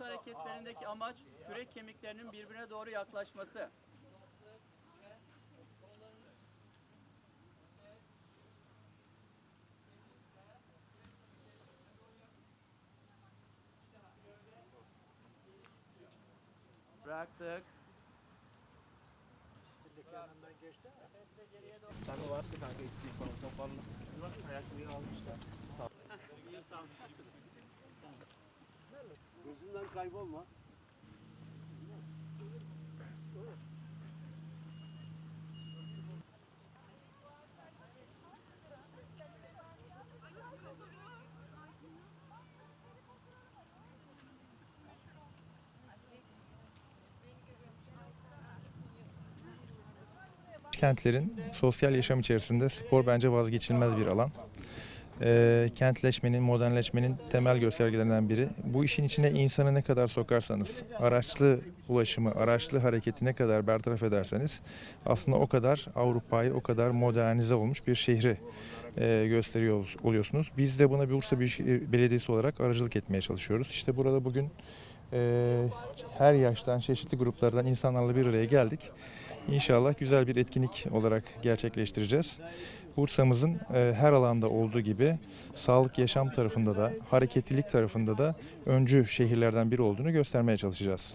dans hareketlerindeki amaç kürek kemiklerinin birbirine doğru yaklaşması. Bıraktık. Sen varsa kanka eksiği falan toparla. Ayakkabıyı almışlar. Gözünden kaybolma. Kentlerin sosyal yaşam içerisinde spor bence vazgeçilmez bir alan. Ee, kentleşmenin, modernleşmenin temel göstergelerinden biri. Bu işin içine insanı ne kadar sokarsanız, araçlı ulaşımı, araçlı hareketi ne kadar bertaraf ederseniz aslında o kadar Avrupa'yı, o kadar modernize olmuş bir şehri e, gösteriyor oluyorsunuz. Biz de buna Bursa Büyükşehir Belediyesi olarak aracılık etmeye çalışıyoruz. İşte burada bugün e, her yaştan, çeşitli gruplardan insanlarla bir araya geldik. İnşallah güzel bir etkinlik olarak gerçekleştireceğiz. Bursa'mızın e, her alanda olduğu gibi sağlık yaşam tarafında da, hareketlilik tarafında da öncü şehirlerden biri olduğunu göstermeye çalışacağız.